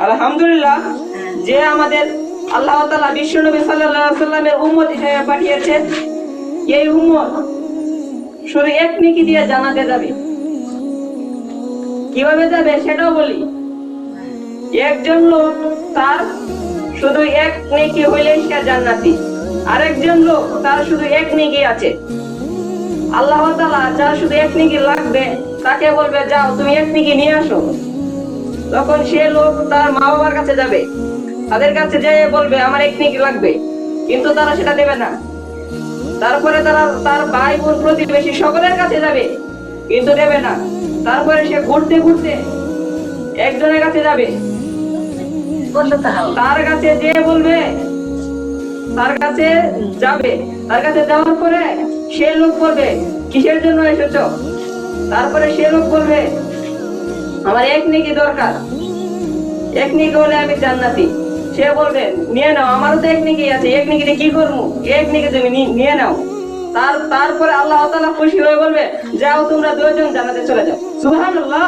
আলহামদুলিল্লাহ, যে আমাদের আল্লাহ তাআলা বিশ্ব নবী সাল্লামের উম্মত হিসেবে পাঠিয়েছে, এই উম্মত শুধু এক নেকি দিয়ে জানাতে যাবে। কীভাবে যাবে সেটাও বলি। একজন লোক তার শুধু এক নেকি হইলেই সে জান্নাতি, আরেকজন লোক তার শুধু এক নেকি আছে। আল্লাহ তাআলা যার শুধু এক নেকি লাগবে, তাকে বলবে, যাও, তুমি এক নেকি নিয়ে আসো। তখন সে লোক তার মা বাবার কাছে যাবে। তাদের কাছে যেয়ে বলবে, আমার এক নেকি লাগবে। কিন্তু তারা সেটা দেবে না। তারপরে তারা তার ভাই বোন প্রতিবেশী সকলের কাছে যাবে, কিন্তু দেবে না। তারপরে সে ঘুরতে ঘুরতে একজনের কাছে যাবে। তার কাছে যে বলবে, তার কাছে যাবে। তার কাছে যাওয়ার পরে সে লোক বলবে, কিসের জন্য এসেছ? তারপরে সে লোক বলবে আমার এক নেকি দরকার। এক নেকি হলে আমি জান্নাতি। সে বলবে, নিয়ে নাও, আমারও তো এক নেকি আছে, এক নেকিতে কি করব? এক নেকি তুমি নিয়ে নাও। তার তারপরে আল্লাহ তালা খুশি হয়ে বলবে, যাও তোমরা দুজন জানাতে চলে যাও। সুবহানাল্লাহ।